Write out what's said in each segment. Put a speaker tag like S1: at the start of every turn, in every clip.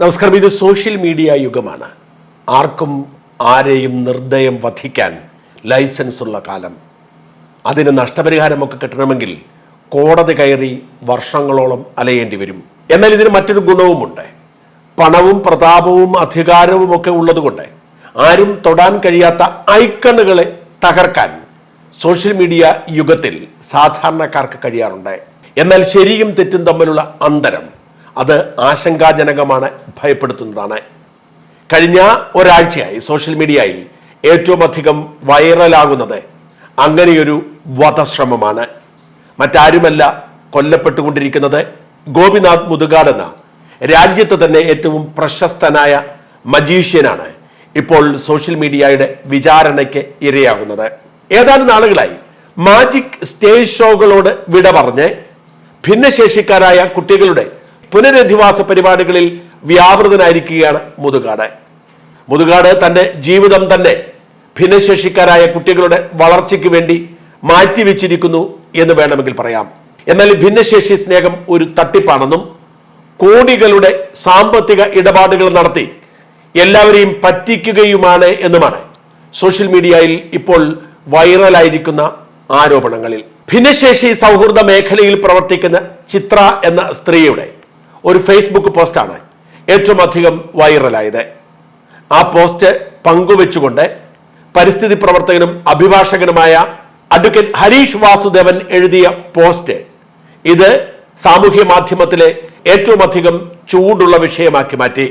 S1: നമസ്കാരം ഇത് social media യുഗമാണ്. ആർക്കും ആരെയും നിർദ്ദയം വധിക്കാൻ ലൈസൻസ് ഉള്ള കാലം. അതിന് നഷ്ടപരിഹാരമൊക്കെ കിട്ടണമെങ്കിൽ കോടതി കയറി വർഷങ്ങളോളം അലയേണ്ടി വരും. എന്നാൽ ഇതിന് മറ്റൊരു ഗുണവുമുണ്ട്. പണവും പ്രതാപവും അധികാരവും ഒക്കെ ഉള്ളതുകൊണ്ട് ആരും തൊടാൻ കഴിയാത്ത ഐക്കണുകളെ തകർക്കാൻ സോഷ്യൽ മീഡിയ യുഗത്തിൽ സാധാരണക്കാർക്ക് കഴിയാറുണ്ട്. എന്നാൽ ശരിയും തെറ്റും തമ്മിലുള്ള അന്തരം അത് ആശങ്കാജനകമാണ് ഭയപ്പെടുത്തുന്നതാണ്. കഴിഞ്ഞ ഒരാഴ്ചയായി സോഷ്യൽ മീഡിയയിൽ ഏറ്റവും അധികം വൈറലാകുന്നത് അങ്ങനെയൊരു വധശ്രമമാണ്. മറ്റാരുമല്ല കൊല്ലപ്പെട്ടുകൊണ്ടിരിക്കുന്നത് ഗോപിനാഥ് മുതുകാട് എന്ന രാജ്യത്ത് തന്നെ ഏറ്റവും പ്രശസ്തനായ മജീഷ്യനാണ് ഇപ്പോൾ സോഷ്യൽ മീഡിയയുടെ വിചാരണയ്ക്ക് ഇരയാകുന്നത്. ഏതാനും നാളുകളായി മാജിക് സ്റ്റേജ് ഷോകളോട് വിട പറഞ്ഞ് ഭിന്നശേഷിക്കാരായ കുട്ടികളുടെ പുനരധിവാസ പരിപാടികളിൽ വ്യാപൃതനായിരിക്കുകയാണ് മുതുകാട്. മുതുകാട് തന്റെ ജീവിതം തന്നെ ഭിന്നശേഷിക്കാരായ കുട്ടികളുടെ വളർച്ചയ്ക്ക് വേണ്ടി മാറ്റിവെച്ചിരിക്കുന്നു എന്ന് വേണമെങ്കിൽ പറയാം. എന്നാൽ ഭിന്നശേഷി സ്നേഹം ഒരു തട്ടിപ്പാണെന്നും കോടികളുടെ സാമ്പത്തിക ഇടപാടുകൾ നടത്തി എല്ലാവരെയും പറ്റിക്കുകയുമാണ് എന്നുമാണ് സോഷ്യൽ മീഡിയയിൽ ഇപ്പോൾ വൈറലായിരിക്കുന്ന ആരോപണങ്ങളിൽ. ഭിന്നശേഷി സൗഹൃദ മേഖലയിൽ പ്രവർത്തിക്കുന്ന ചിത്ര എന്ന സ്ത്രീയുടെ ഒരു ഫേസ്ബുക്ക് പോസ്റ്റാണ് ഏറ്റവും അധികം വൈറലായത്. ആ പോസ്റ്റ് പങ്കുവെച്ചുകൊണ്ട് പരിസ്ഥിതി പ്രവർത്തകനും അഭിഭാഷകനുമായ അഡ്വക്കേറ്റ് ഹരീഷ് വാസുദേവൻ എഴുതിയ പോസ്റ്റ് ഇത് സാമൂഹ്യ മാധ്യമത്തിലെ ഏറ്റവും അധികം ചൂടുള്ള വിഷയമാക്കി മാറ്റി.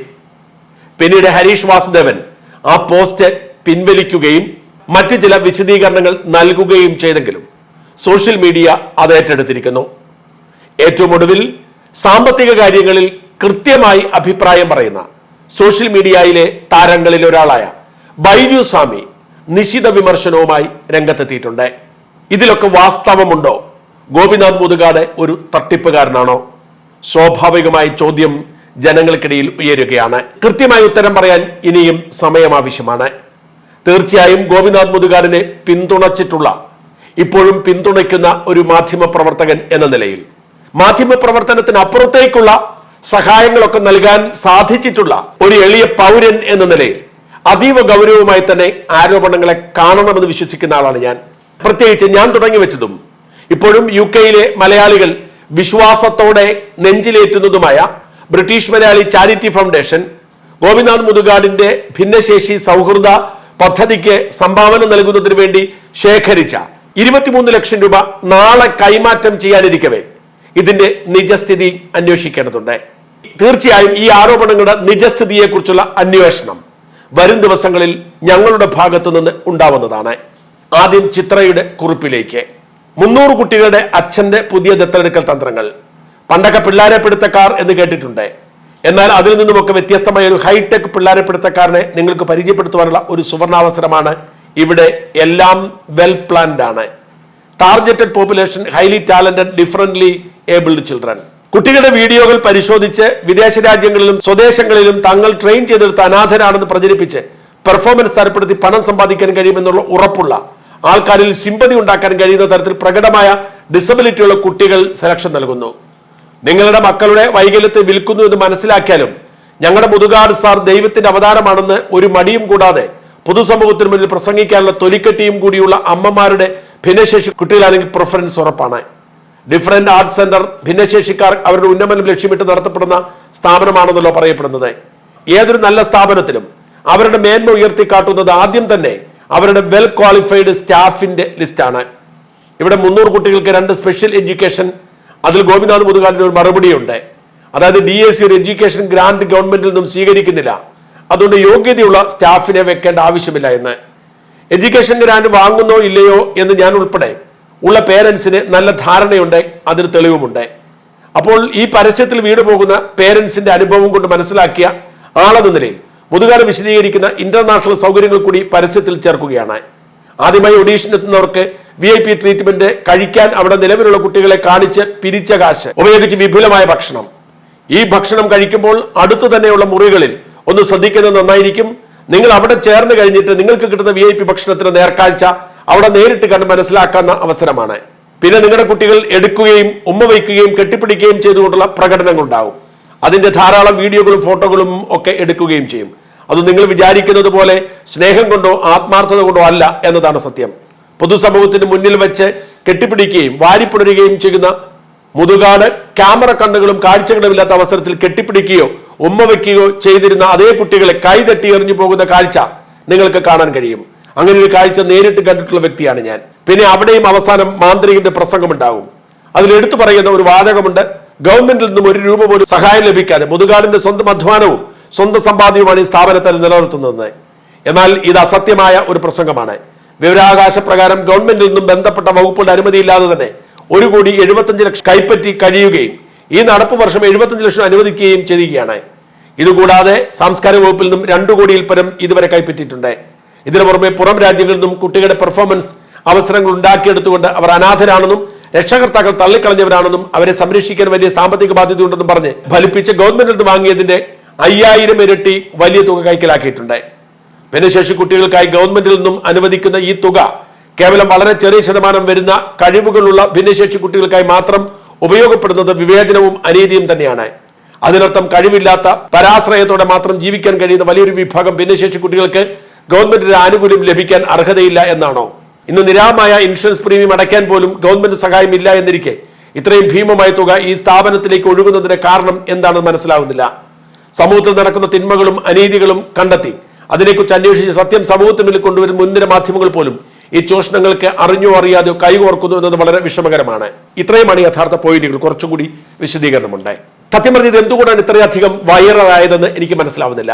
S1: പിന്നീട് ഹരീഷ് വാസുദേവൻ ആ പോസ്റ്റ് പിൻവലിക്കുകയും മറ്റു ചില വിശദീകരണങ്ങൾ നൽകുകയും ചെയ്തെങ്കിലും സോഷ്യൽ മീഡിയ അത് ഏറ്റെടുത്തിരിക്കുന്നു. ഏറ്റവും ഒടുവിൽ സാമ്പത്തിക കാര്യങ്ങളിൽ കൃത്യമായി അഭിപ്രായം പറയുന്ന സോഷ്യൽ മീഡിയയിലെ താരങ്ങളിൽ ഒരാളായ ബൈജു സ്വാമി നിശിത വിമർശനവുമായി രംഗത്തെത്തിയിട്ടുണ്ട്. ഇതിലൊക്കെ വാസ്തവമുണ്ടോ? ഗോപിനാഥ് മുതുകാട് ഒരു തട്ടിപ്പുകാരനാണോ? സ്വാഭാവികമായ ചോദ്യം ജനങ്ങൾക്കിടയിൽ ഉയരുകയാണ്. കൃത്യമായ ഉത്തരം പറയാൻ ഇനിയും സമയം ആവശ്യമാണ് തീർച്ചയായും ഗോപിനാഥ് മുതുകാടിനെ പിന്തുണച്ചിട്ടുള്ള ഇപ്പോഴും പിന്തുണയ്ക്കുന്ന ഒരു മാധ്യമ പ്രവർത്തകൻ എന്ന നിലയിൽ മാധ്യമ പ്രവർത്തനത്തിന് അപ്പുറത്തേക്കുള്ള സഹായങ്ങളൊക്കെ നൽകാൻ സാധിച്ചിട്ടുള്ള ഒരു എളിയ പൗരൻ എന്ന നിലയിൽ അതീവ ഗൗരവമായി തന്നെ ആരോപണങ്ങളെ കാണണമെന്ന് വിശ്വസിക്കുന്ന ആളാണ് ഞാൻ. പ്രത്യേകിച്ച് ഞാൻ തുടങ്ങി വെച്ചതും ഇപ്പോഴും യു കെയിലെ മലയാളികൾ വിശ്വാസത്തോടെ നെഞ്ചിലേറ്റുന്നതുമായ British Malayali charity foundation Gopinath മുതുകാടിന്റെ ഭിന്നശേഷി സൗഹൃദ പദ്ധതിക്ക് സംഭാവന നൽകുന്നതിന് വേണ്ടി ശേഖരിച്ച ഇരുപത്തിമൂന്ന് ലക്ഷം രൂപ നാളെ കൈമാറ്റം ചെയ്യാനിരിക്കവേ. ഇതിന്റെ നിജസ്ഥിതി അന്വേഷിക്കേണ്ടതുണ്ട്. തീർച്ചയായും ഈ ആരോപണങ്ങളുടെ നിജസ്ഥിതിയെക്കുറിച്ചുള്ള അന്വേഷണം വരും ദിവസങ്ങളിൽ ഞങ്ങളുടെ ഭാഗത്തു നിന്ന് ഉണ്ടാവുന്നതാണ്. ആദ്യം ചിത്രയുടെ കുറിപ്പിലേക്ക്. മുന്നൂറ് കുട്ടികളുടെ അച്ഛന്റെ പുതിയ ദത്തെടുക്കൽ തന്ത്രങ്ങൾ. പണ്ടൊക്കെ പിള്ളാരെ പിടുത്തക്കാർ എന്ന് കേട്ടിട്ടുണ്ട്. എന്നാൽ അതിൽ നിന്നുമൊക്കെ വ്യത്യസ്തമായ ഒരു ഹൈടെക് പിള്ളാരെ പിടുത്തക്കാരനെ നിങ്ങൾക്ക് പരിചയപ്പെടുത്തുവാനുള്ള ഒരു സുവർണാവസരമാണ് ഇവിടെ എല്ലാം വെൽ പ്ലാൻഡ് ആണ് targeted population highly talented differently abled children കുട്ടികളുടെ വീഡിയോകൾ പരിശോധിച്ച് വിദേശ രാജ്യങ്ങളിലും സ്വദേശങ്ങളിലും തങ്ങൾ ട്രെയിൻ ചെയ്തെടുത്ത അനാഥരാണെന്ന് പ്രചരിപ്പിച്ച് പെർഫോമൻസ് തരപ്പെടുത്തി പണം സമ്പാദിക്കാൻ കഴിയുമെന്നുള്ള ഉറപ്പുള്ള ആൾക്കാരിൽ സിമ്പതി ഉണ്ടാക്കാൻ കഴിയുന്ന തരത്തിൽ പ്രകടമായ ഡിസബിലിറ്റിയുള്ള കുട്ടികൾ സെലക്ഷൻ നൽകുന്നു. നിങ്ങളുടെ മക്കളുടെ വൈകല്യത്തെ വിൽക്കുന്നു എന്ന് മനസ്സിലാക്കിയാലും ഞങ്ങളുടെ മുതുകാട് സാർ ദൈവത്തിന്റെ അവതാരമാണെന്ന് ഒരു മടിയും കൂടാതെ പൊതുസമൂഹത്തിന് മുന്നിൽ പ്രസംഗിക്കാനുള്ള തൊലിക്കെട്ടിയും കൂടിയുള്ള അമ്മമാരുടെ ഭിന്നശേഷി കുട്ടികളാണെങ്കിൽ പ്രിഫറൻസ് ഉറപ്പാണ്. ഡിഫറന്റ് ആർട്സ് സെന്റർ ഭിന്നശേഷിക്കാർ അവരുടെ ഉന്നമനം ലക്ഷ്യമിട്ട് നടത്തപ്പെടുന്ന സ്ഥാപനമാണെന്നല്ലോ പറയപ്പെടുന്നത്. ഏതൊരു നല്ല സ്ഥാപനത്തിലും അവരുടെ മേന്മ ഉയർത്തിക്കാട്ടുന്നത് ആദ്യം തന്നെ അവരുടെ വെൽ ക്വാളിഫൈഡ് സ്റ്റാഫിന്റെ ലിസ്റ്റാണ് ഇവിടെ മുന്നൂറ് കുട്ടികൾക്ക് രണ്ട് സ്പെഷ്യൽ എഡ്യൂക്കേഷൻ അതിൽ ഗോപിനാഥ് മുതുകാലിന് ഒരു മറുപടിയുണ്ട്. അതായത് ഡി എസ് സി ഒരു എഡ്യൂക്കേഷൻ ഗ്രാന്റ് ഗവൺമെന്റിൽ നിന്നും സ്വീകരിക്കുന്നില്ല. അതുകൊണ്ട് യോഗ്യതയുള്ള സ്റ്റാഫിനെ വെക്കേണ്ട ആവശ്യമില്ല എന്ന്. എഡ്യൂക്കേഷൻ ഗ്രാന്റ് വാങ്ങുന്നോ ഇല്ലയോ എന്ന് ഞാൻ ഉൾപ്പെടെ ഉള്ള പേരൻസിന് നല്ല ധാരണയുണ്ട് അതിന് തെളിവുമുണ്ട്. അപ്പോൾ ഈ പരസ്യത്തിൽ വീട് പോകുന്ന പേരൻസിന്റെ അനുഭവം കൊണ്ട് മനസ്സിലാക്കിയ ആളെന്ന നിലയിൽ മുതുകാട് വിശദീകരിക്കുന്ന ഇന്റർനാഷണൽ സൗകര്യങ്ങൾ കൂടി പരസ്യത്തിൽ ചേർക്കുകയാണ്. ആദ്യമായി ഒഡീഷൻ എത്തുന്നവർക്ക് വി ഐ പി ട്രീറ്റ്മെന്റ് കഴിക്കാൻ അവിടെ നിലവിലുള്ള കുട്ടികളെ കാണിച്ച് പിരിച്ച കാശ് ഉപയോഗിച്ച് വിപുലമായ ഭക്ഷണം. ഈ ഭക്ഷണം കഴിക്കുമ്പോൾ അടുത്തു തന്നെയുള്ള മുറികളിൽ ഒന്ന് ശ്രദ്ധിക്കുന്നത് നന്നായിരിക്കും. നിങ്ങൾ അവിടെ ചേർന്ന് കഴിഞ്ഞിട്ട് നിങ്ങൾക്ക് കിട്ടുന്ന വി ഐ പി ഭക്ഷണത്തിന് നേർക്കാഴ്ച അവിടെ നേരിട്ട് കണ്ട് മനസ്സിലാക്കാവുന്ന അവസരമാണ്. പിന്നെ നിങ്ങളുടെ കുട്ടികൾ എടുക്കുകയും ഉമ്മ വയ്ക്കുകയും കെട്ടിപ്പിടിക്കുകയും ചെയ്തുകൊണ്ടുള്ള പ്രകടനങ്ങൾ ഉണ്ടാവും അതിന്റെ ധാരാളം വീഡിയോകളും ഫോട്ടോകളും ഒക്കെ എടുക്കുകയും ചെയ്യും. അത് നിങ്ങൾ വിചാരിക്കുന്നത് പോലെ സ്നേഹം കൊണ്ടോ ആത്മാർത്ഥത കൊണ്ടോ അല്ല എന്നതാണ് സത്യം. പൊതുസമൂഹത്തിന് മുന്നിൽ വെച്ച് കെട്ടിപ്പിടിക്കുകയും വാരിപ്പുണരുകയും ചെയ്യുന്ന മുതുകാട് ക്യാമറ കണ്ണുകളും കാഴ്ചകളുമില്ലാത്ത അവസരത്തിൽ കെട്ടിപ്പിടിക്കുകയോ ഉമ്മ വയ്ക്കുകയോ ചെയ്തിരുന്ന അതേ കുട്ടികളെ കൈതട്ടി എറിഞ്ഞു പോകുന്ന കാഴ്ച നിങ്ങൾക്ക് കാണാൻ കഴിയും. അങ്ങനെ ഒരു കാഴ്ച നേരിട്ട് കണ്ടിട്ടുള്ള വ്യക്തിയാണ് ഞാൻ. പിന്നെ അവിടെയും അവസാനം മാന്ത്രികന്റെ പ്രസംഗമുണ്ടാകും. അതിൽ എടുത്തു പറയുന്ന ഒരു വാചകമുണ്ട് ഗവൺമെന്റിൽ നിന്നും ഒരു രൂപ പോലും സഹായം ലഭിക്കാതെ മുതുകാടിന്റെ സ്വന്തം അധ്വാനവും സ്വന്തം സമ്പാദ്യവുമാണ് ഈ സ്ഥാപനത്തിൽ നിലനിർത്തുന്നത്. എന്നാൽ ഇത് അസത്യമായ ഒരു പ്രസംഗമാണ്. വിവരാവകാശ പ്രകാരം ഗവൺമെന്റിൽ നിന്നും ബന്ധപ്പെട്ട വകുപ്പുകളുടെ അനുമതിയില്ലാതെ തന്നെ ഒരു കോടി എഴുപത്തഞ്ച് ലക്ഷം കൈപ്പറ്റി കഴിയുകയും ഈ നടപ്പ് വർഷം എഴുപത്തഞ്ച് ലക്ഷം അനുവദിക്കുകയും ചെയ്യുകയാണ്. ഇതുകൂടാതെ സാംസ്കാരിക വകുപ്പിൽ നിന്നും രണ്ടു കോടിയിൽ പരം ഇതുവരെ കൈപ്പറ്റിയിട്ടുണ്ട്. ഇതിനു പുറമെ പുറം രാജ്യങ്ങളിൽ നിന്നും കുട്ടികളുടെ പെർഫോമൻസ് അവസരങ്ങൾ ഉണ്ടാക്കിയെടുത്തുകൊണ്ട് അവർ അനാഥരാണെന്നും രക്ഷകർത്താക്കൾ തള്ളിക്കളഞ്ഞവരാണെന്നും അവരെ സംരക്ഷിക്കാൻ വലിയ സാമ്പത്തിക ബാധ്യതയുണ്ടെന്നും പറഞ്ഞ് ഫലിപ്പിച്ച് ഗവൺമെന്റിൽ നിന്ന് വാങ്ങിയതിന്റെ അയ്യായിരം ഇരട്ടി വലിയ തുക കൈക്കലാക്കിയിട്ടുണ്ട്. ഭിന്നശേഷി കുട്ടികൾക്കായി ഗവൺമെന്റിൽ നിന്നും അനുവദിക്കുന്ന ഈ തുക കേവലം വളരെ ചെറിയ ശതമാനം വരുന്ന കഴിവുകളുള്ള ഭിന്നശേഷി കുട്ടികൾക്കായി മാത്രം ഉപയോഗപ്പെടുന്നത് വിവേചനവും അനീതിയും തന്നെയാണ്. അതിനർത്ഥം കഴിവില്ലാത്ത പരാശ്രയത്തോടെ മാത്രം ജീവിക്കാൻ കഴിയുന്ന വലിയൊരു വിഭാഗം ഭിന്നശേഷി കുട്ടികൾക്ക് ഗവൺമെന്റിന്റെ ആനുകൂല്യം ലഭിക്കാൻ അർഹതയില്ല എന്നാണോ? ഇന്ന് നിരാമായ ഇൻഷുറൻസ് പ്രീമിയം അടയ്ക്കാൻ പോലും ഗവൺമെന്റ് സഹായമില്ല എന്നിരിക്കെ ഇത്രയും ഭീമമായ തുക ഈ സ്ഥാപനത്തിലേക്ക് ഒഴുകുന്നതിന് കാരണം എന്താണെന്ന് മനസ്സിലാവുന്നില്ല. സമൂഹത്തിൽ നടക്കുന്ന തിന്മകളും അനീതികളും കണ്ടെത്തി അതിനെക്കുറിച്ച് അന്വേഷിച്ച് സത്യം സമൂഹത്തിന് മുന്നിൽ കൊണ്ടുവരും മുൻനിര മാധ്യമങ്ങൾ പോലും ഈ ചൂഷണങ്ങൾക്ക് അറിഞ്ഞോ അറിയാതെയോ കൈകോർക്കുന്നു എന്നത് വളരെ വിഷമകരമാണ്. ഇത്രയുമാണ് യഥാർത്ഥ പോയിന്റുകൾ. കുറച്ചുകൂടി വിശദീകരണമുണ്ട്. സത്യം പറഞ്ഞത് എന്തുകൊണ്ടാണ് ഇത്രയധികം വൈറലായതെന്ന് എനിക്ക് മനസ്സിലാവുന്നില്ല.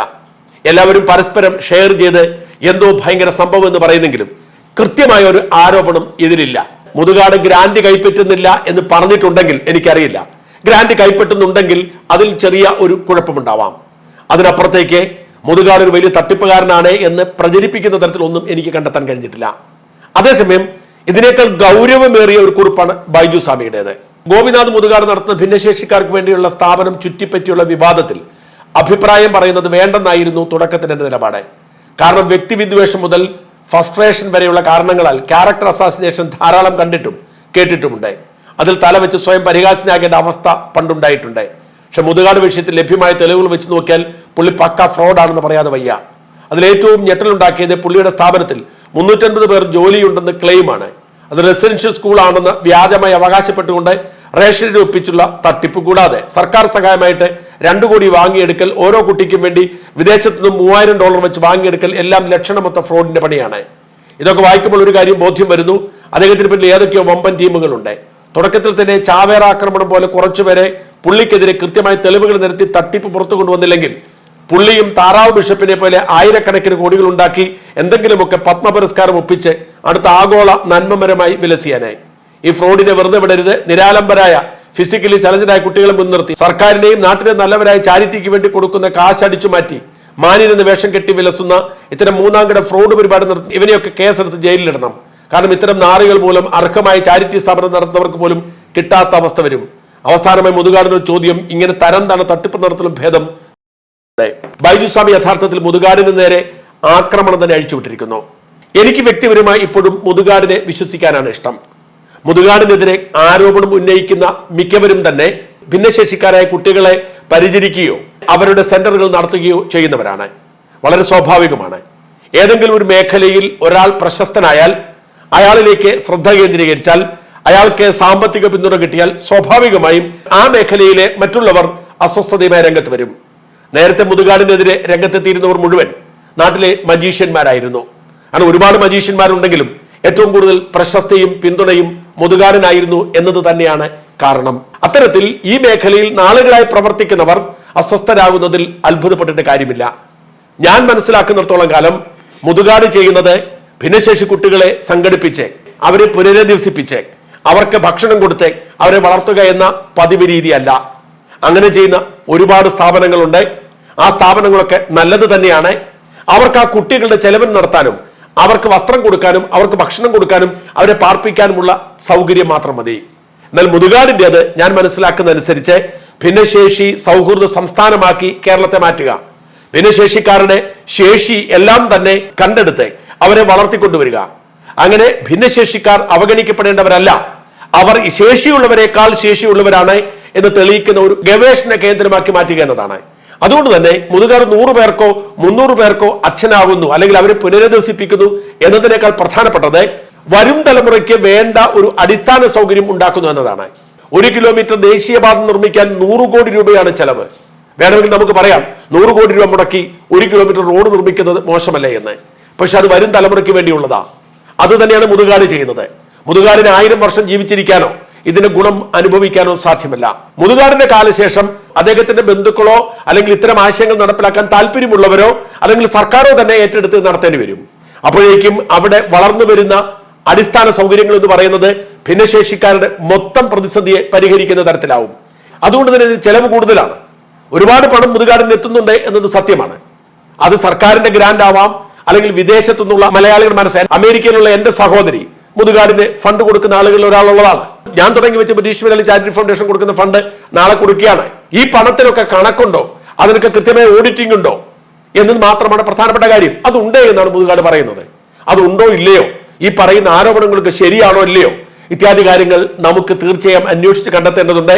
S1: എല്ലാവരും പരസ്പരം ഷെയർ ചെയ്ത് എന്തോ ഭയങ്കര സംഭവം എന്ന് പറയുന്നെങ്കിലും കൃത്യമായ ഒരു ആരോപണം ഇതിലില്ല. മുതുകാട് ഗ്രാൻഡ് കൈപ്പറ്റുന്നില്ല എന്ന് പറഞ്ഞിട്ടുണ്ടെങ്കിൽ എനിക്കറിയില്ല. ഗ്രാൻഡ് കൈപ്പറ്റുന്നുണ്ടെങ്കിൽ അതിൽ ചെറിയ ഒരു കുഴപ്പമുണ്ടാവാം. അതിനപ്പുറത്തേക്ക് മുതുകാട് ഒരു വലിയ തട്ടിപ്പുകാരനാണ് എന്ന് പ്രചരിപ്പിക്കുന്ന തരത്തിലൊന്നും എനിക്ക് കണ്ടെത്താൻ കഴിഞ്ഞിട്ടില്ല. അതേസമയം ഇതിനേക്കാൾ ഗൗരവമേറിയ ഒരു കുറിപ്പാണ് ബൈജു സ്വാമിയുടേത്. ഗോപിനാഥ് മുതുകാട് നടത്തുന്ന ഭിന്നശേഷിക്കാർക്ക് വേണ്ടിയുള്ള സ്ഥാപനം ചുറ്റിപ്പറ്റിയുള്ള വിവാദത്തിൽ അഭിപ്രായം പറയുന്നത് വേണ്ടെന്നായിരുന്നു തുടക്കത്തിന്റെ നിലപാട്. കാരണം വ്യക്തിവിദ്വേഷം മുതൽ ഫസ്ട്രേഷൻ വരെയുള്ള കാരണങ്ങളാൽ ക്യാരക്ടർ അസാസിനേഷൻ ധാരാളം കണ്ടിട്ടും കേട്ടിട്ടുമുണ്ട്. അതിൽ തലവെച്ച് സ്വയം പരിഹാസനാകേണ്ട അവസ്ഥ പണ്ടുണ്ടായിട്ടുണ്ട്. പക്ഷെ മുതുകാട് വിഷയത്തിൽ ലഭ്യമായ തെളിവുകൾ വെച്ച് നോക്കിയാൽ പുള്ളി പക്ക ഫ്രോഡാണെന്ന് പറയാതെ വയ്യ. അതിൽ ഏറ്റവും ഞെട്ടലുണ്ടാക്കിയത് പുള്ളിയുടെ സ്ഥാപനത്തിൽ മുന്നൂറ്റൻപത് പേർ ജോലിയുണ്ടെന്ന് ക്ലെയിമാണ് അത് റെസിഡൻഷ്യൽ സ്കൂളാണെന്ന് വ്യാജമായി അവകാശപ്പെട്ടുകൊണ്ട് റേഷനിൽ ഒപ്പിച്ചുള്ള തട്ടിപ്പ് കൂടാതെ സർക്കാർ സഹായമായിട്ട് രണ്ടു കോടി വാങ്ങിയെടുക്കൽ ഓരോ കുട്ടിക്കും വേണ്ടി വിദേശത്തു നിന്നും മൂവായിരം ഡോളർ വെച്ച് വാങ്ങിയെടുക്കൽ എല്ലാം ലക്ഷണമൊത്ത ഫ്രോഡിന്റെ പണിയാണ്. ഇതൊക്കെ വായിക്കുമ്പോൾ ഒരു കാര്യം ബോധ്യം വരുന്നു. അദ്ദേഹത്തിന് പിന്നിൽ ഏതൊക്കെയോ വമ്പൻ ടീമുകളുണ്ട്. തുടക്കത്തിൽ തന്നെ ചാവേർ ആക്രമണം പോലെ കുറച്ചുപേരെ പുള്ളിക്കെതിരെ കൃത്യമായ തെളിവുകൾ നിരത്തി തട്ടിപ്പ് പുറത്തു കൊണ്ടുവന്നില്ലെങ്കിൽ പുള്ളിയും താറാവ് ബിഷപ്പിനെ പോലെ ആയിരക്കണക്കിന് കോടികൾ ഉണ്ടാക്കി എന്തെങ്കിലുമൊക്കെ പത്മ പുരസ്കാരം ഒപ്പിച്ച് അടുത്ത ആഗോള നന്മമരമായി വിലസിയാനായി. ഈ ഫ്രോഡിനെ വെറുതെ വിടരുത്. നിരാലംബരായ ഫിസിക്കലി ചലഞ്ചഡായ കുട്ടികളെ മുൻനിർത്തി. സർക്കാരിന്റെയും നാട്ടിലെ നല്ലവരായ ചാരിറ്റിക്ക് വേണ്ടി കൊടുക്കുന്ന കാശ് അടിച്ചു മാറ്റി മാനിനെന്ന് വേഷം കെട്ടി വിലസുന്ന ഇത്തരം മൂന്നാംകിട ഫ്രോഡ് പരിപാടി നടത്തി ഇവനെയൊക്കെ കേസെടുത്ത് ജയിലിലിടണം. കാരണം ഇത്തരം നാറുകൾ മൂലം അർഹമായ ചാരിറ്റി സ്ഥാപനം നടത്തുന്നവർക്ക് പോലും കിട്ടാത്ത അവസ്ഥ വരും. അവസാനമായി മുതുകാടിന് ചോദ്യം ഇങ്ങനെ തരം തന്നെ തട്ടിപ്പ് നടത്തലും ഭേദം? ബൈജു സ്വാമി യഥാർത്ഥത്തിൽ മുതുകാടിന് നേരെ ആക്രമണം തന്നെ അഴിച്ചുവിട്ടിരിക്കുന്നു. എനിക്ക് വ്യക്തിപരമായി ഇപ്പോഴും മുതുകാടിനെ വിശ്വസിക്കാനാണ് ഇഷ്ടം. മുതുകാടിനെതിരെ ആരോപണം ഉന്നയിക്കുന്ന മിക്കവരും തന്നെ ഭിന്നശേഷിക്കാരായ കുട്ടികളെ പരിചരിക്കുകയോ അവരുടെ സെന്ററുകൾ നടത്തുകയോ ചെയ്യുന്നവരാണ്. വളരെ സ്വാഭാവികമാണ്. ഏതെങ്കിലും ഒരു മേഖലയിൽ ഒരാൾ പ്രശസ്തനായാൽ അയാളിലേക്ക് ശ്രദ്ധ കേന്ദ്രീകരിച്ചാൽ അയാൾക്ക് സാമ്പത്തിക പിന്തുണ കിട്ടിയാൽ സ്വാഭാവികമായും ആ മേഖലയിലെ മറ്റുള്ളവർ അസ്വസ്ഥതയുമായി രംഗത്ത് വരും. നേരത്തെ മുതുകാടിനെതിരെ രംഗത്തെത്തിയിരുന്നവർ മുഴുവൻ നാട്ടിലെ മജീഷ്യന്മാരായിരുന്നു. കാരണം ഒരുപാട് മജീഷ്യന്മാരുണ്ടെങ്കിലും ഏറ്റവും കൂടുതൽ പ്രശസ്തിയും പിന്തുണയും മുതുകാടിനായിരുന്നു എന്നത് തന്നെയാണ് കാരണം. അത്തരത്തിൽ ഈ മേഖലയിൽ നാളുകളായി പ്രവർത്തിക്കുന്നവർ അസ്വസ്ഥരാകുന്നതിൽ അത്ഭുതപ്പെട്ടിട്ട് കാര്യമില്ല. ഞാൻ മനസ്സിലാക്കുന്നിടത്തോളം കാലം മുതുകാട് ചെയ്യുന്നത് ഭിന്നശേഷി കുട്ടികളെ സംഘടിപ്പിച്ച് അവരെ പുനരധിവസിപ്പിച്ച് അവർക്ക് ഭക്ഷണം കൊടുത്ത് അവരെ വളർത്തുക എന്ന പതിവ് രീതിയല്ല. അങ്ങനെ ചെയ്യുന്ന ഒരുപാട് സ്ഥാപനങ്ങളുണ്ട്. ആ സ്ഥാപനങ്ങളൊക്കെ നല്ലത് തന്നെയാണ്. അവർക്ക് ആ കുട്ടികളുടെ ചെലവിന് നടത്താനും അവർക്ക് വസ്ത്രം കൊടുക്കാനും അവർക്ക് ഭക്ഷണം കൊടുക്കാനും അവരെ പാർപ്പിക്കാനുമുള്ള സൗകര്യം മാത്രം മതി. എന്നാൽ മുതുകാടിന്റെത് ഞാൻ മനസ്സിലാക്കുന്നതനുസരിച്ച് ഭിന്നശേഷി സൗഹൃദ സംസ്ഥാനമാക്കി കേരളത്തെ മാറ്റുക. ഭിന്നശേഷിക്കാരുടെ ശേഷി എല്ലാം തന്നെ കണ്ടെടുത്ത് അവരെ വളർത്തിക്കൊണ്ടുവരിക. അങ്ങനെ ഭിന്നശേഷിക്കാർ അവഗണിക്കപ്പെടേണ്ടവരല്ല. അവർ ശേഷിയുള്ളവരെക്കാൾ ശേഷിയുള്ളവരാണ് എന്ന് തെളിയിക്കുന്ന ഒരു ഗവേഷണ കേന്ദ്രമാക്കി മാറ്റുക എന്നതാണ്. അതുകൊണ്ട് തന്നെ മുതുകാർ നൂറ് പേർക്കോ മുന്നൂറ് പേർക്കോ അച്ഛനാകുന്നു അല്ലെങ്കിൽ അവരെ പുനരധിവസിപ്പിക്കുന്നു എന്നതിനേക്കാൾ പ്രധാനപ്പെട്ടത് വരും തലമുറയ്ക്ക് വേണ്ട ഒരു അടിസ്ഥാന സൗകര്യം ഉണ്ടാക്കുന്നു എന്നതാണ്. ഒരു കിലോമീറ്റർ ദേശീയപാത നിർമ്മിക്കാൻ നൂറ് കോടി രൂപയാണ് ചെലവ്. വേണമെങ്കിൽ നമുക്ക് പറയാം നൂറ് കോടി രൂപ മുടക്കി ഒരു കിലോമീറ്റർ റോഡ് നിർമ്മിക്കുന്നത് മോശമല്ലേ എന്ന്. പക്ഷെ അത് വരും തലമുറയ്ക്ക് വേണ്ടിയുള്ളതാ. അത് തന്നെയാണ് മുതുകാട് ചെയ്യുന്നത്. മുതുകാടിന് ആയിരം വർഷം ജീവിച്ചിരിക്കാനോ ഇതിന്റെ ഗുണം അനുഭവിക്കാനോ സാധ്യമല്ല. മുതുകാടിന്റെ കാലശേഷം അദ്ദേഹത്തിന്റെ ബന്ധുക്കളോ അല്ലെങ്കിൽ ഇത്തരം ആശയങ്ങൾ നടപ്പിലാക്കാൻ താല്പര്യമുള്ളവരോ അല്ലെങ്കിൽ സർക്കാരോ തന്നെ ഏറ്റെടുത്ത് നടത്തേണ്ടി വരും. അപ്പോഴേക്കും അവിടെ വളർന്നു വരുന്ന അടിസ്ഥാന സൗകര്യങ്ങൾ എന്ന് പറയുന്നത് ഭിന്നശേഷിക്കാരുടെ മൊത്തം പ്രതിസന്ധിയെ പരിഹരിക്കുന്ന തരത്തിലാവും. അതുകൊണ്ട് തന്നെ ചെലവ് കൂടുതലാണ്. ഒരുപാട് പണം മുതുകാടിന് എത്തുന്നുണ്ട് എന്നത് സത്യമാണ്. അത് സർക്കാരിന്റെ ഗ്രാൻഡ് ആവാം അല്ലെങ്കിൽ വിദേശത്തു നിന്നുള്ള മലയാളികൾ മനസ്സിലായി അമേരിക്കയിലുള്ള എന്റെ സഹോദരി മുതുകാടിന് ഫണ്ട് കൊടുക്കുന്ന ആളുകളിൽ ഒരാളുള്ളതാണ്. ഞാൻ തുടങ്ങി വെച്ച ബ്രിട്ടീഷ് മലയാളി ചാരിറ്റി ഫൗണ്ടേഷൻ കൊടുക്കുന്ന ഫണ്ട് നാളെ കൊടുക്കുകയാണ്. ഈ പണത്തിനൊക്കെ കണക്കുണ്ടോ? അതിനൊക്കെ കൃത്യമായ ഓഡിറ്റിംഗ് ഉണ്ടോ? എന്നത് മാത്രമാണ് പ്രധാനപ്പെട്ട കാര്യം. അതുണ്ട് എന്നാണ് മുതുകാട് പറയുന്നത്. അതുണ്ടോ ഇല്ലയോ? ഈ പറയുന്ന ആരോപണങ്ങൾക്ക് ശരിയാണോ ഇല്ലയോ? ഇത്യാദി കാര്യങ്ങൾ നമുക്ക് തീർച്ചയായും അന്വേഷിച്ച് കണ്ടെത്തേണ്ടതുണ്ട്.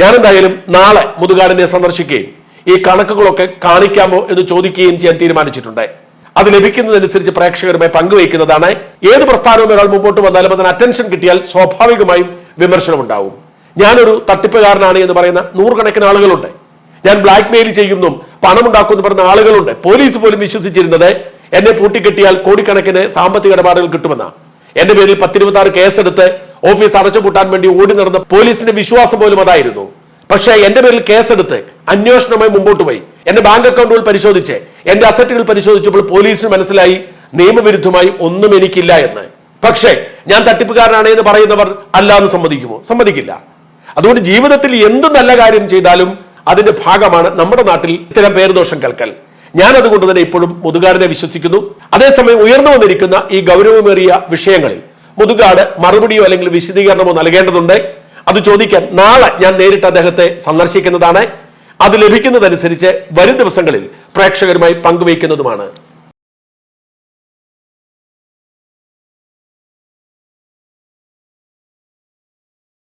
S1: ഞാൻ എന്തായാലും നാളെ മുതുകാടിനെ സന്ദർശിക്കുകയും ഈ കണക്കുകളൊക്കെ കാണിക്കാമോ എന്ന് ചോദിക്കുകയും ചെയ്യാൻ തീരുമാനിച്ചിട്ടുണ്ട്. അത് ലഭിക്കുന്നതനുസരിച്ച് പ്രേക്ഷകരുമായി പങ്കുവയ്ക്കുന്നതാണ്. ഏത് പ്രസ്ഥാനവും ഒരാൾ മുമ്പോട്ട് വന്നാലും അതിന് അറ്റൻഷൻ കിട്ടിയാൽ സ്വാഭാവികമായും വിമർശനം ഉണ്ടാവും ഞാനൊരു തട്ടിപ്പുകാരനാണ് എന്ന് പറയുന്ന നൂറുകണക്കിന് ആളുകളുണ്ട്. ഞാൻ ബ്ലാക്ക് മെയിൽ ചെയ്യുന്നു പണമുണ്ടാക്കും എന്ന് പറയുന്ന ആളുകളുണ്ട്. പോലീസ് പോലും വിശ്വസിച്ചിരുന്നത് എന്നെ പൂട്ടിക്കെട്ടിയാൽ കോടിക്കണക്കിന് സാമ്പത്തിക ഇടപാടുകൾ കിട്ടുമെന്നാണ് എന്റെ പേരിൽ പത്തിരുപത്തി ആറ് കേസെടുത്ത് ഓഫീസ് അടച്ചുപൂട്ടാൻ വേണ്ടി ഓടി നടന്ന പോലീസിന്റെ വിശ്വാസം പോലും അതായിരുന്നു. പക്ഷേ എന്റെ പേരിൽ കേസെടുത്ത് അന്വേഷണമായി മുമ്പോട്ട് പോയി. എന്റെ ബാങ്ക് അക്കൗണ്ടുകൾ പരിശോധിച്ച് എന്റെ അസറ്റുകൾ പരിശോധിച്ചപ്പോൾ പോലീസിന് മനസ്സിലായി നിയമവിരുദ്ധമായി ഒന്നും എനിക്കില്ല എന്ന്. പക്ഷേ ഞാൻ തട്ടിപ്പുകാരനാണ് എന്ന് പറയുന്നവർ അല്ല എന്ന് സമ്മതിക്കുമോ? സമ്മതിക്കില്ല. അതുകൊണ്ട് ജീവിതത്തിൽ എന്ത് നല്ല കാര്യം ചെയ്താലും അതിന്റെ ഭാഗമാണ് നമ്മുടെ നാട്ടിൽ ഇത്തരം പേരുദോഷം കേൾക്കൽ. ഞാൻ അതുകൊണ്ട് തന്നെ ഇപ്പോഴും മുതുകാടിനെ വിശ്വസിക്കുന്നു. അതേസമയം ഉയർന്നു വന്നിരിക്കുന്ന ഈ ഗൗരവമേറിയ വിഷയങ്ങളിൽ മുതുകാട് മറുപടിയോ അല്ലെങ്കിൽ വിശദീകരണമോ നൽകേണ്ടതുണ്ട്. അത് ചോദിക്കാൻ നാളെ ഞാൻ നേരിട്ട് അദ്ദേഹത്തെ സന്ദർശിക്കുന്നതാണ്. അത് ലഭിക്കുന്നതനുസരിച്ച് വരും ദിവസങ്ങളിൽ പ്രേക്ഷകരുമായി പങ്കുവയ്ക്കുന്നതുമാണ്.